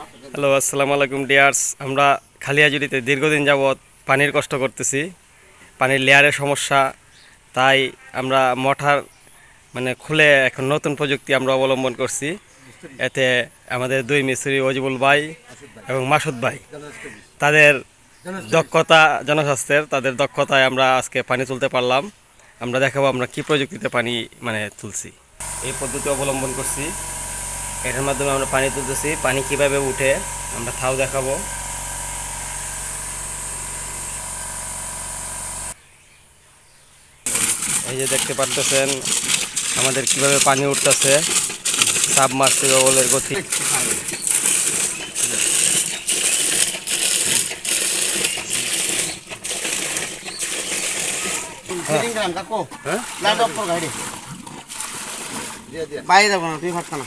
Hello আসসালামু আলাইকুম dears আমরা খালিয়াজুড়িতে দীর্ঘদিন যাবৎ পানির কষ্ট করতেছি। পানির লেয়ারের সমস্যা, তাই আমরা মঠার মানে খুলে এখন নতুন প্রযুক্তি আমরা অবলম্বন করছি। এতে আমাদের দুই মিস্ত্রি অজিবুল ভাই এবং মাসুদ ভাই, তাদের দক্ষতা, জনস্বাস্থ্যের, তাদের দক্ষতায় আমরা আজকে পানি তুলতে পারলাম। আমরা দেখাবো আমরা কি প্রযুক্তিতে পানি মানে তুলছি। এই পদ্ধতি অবলম্বন করছি। এটার মাধ্যমে আমরা পানি তুলতেছি। পানি কীভাবে উঠে আমরা থাও দেখাবো। এই যে দেখতে পারতেছেন আমাদের কীভাবে পানি উঠতেছে। সাবমার্সিবলের গতি। ফিটিং দিলাম কাকু। হ্যাঁ? বাইরে যাব না তুই ফাটকা না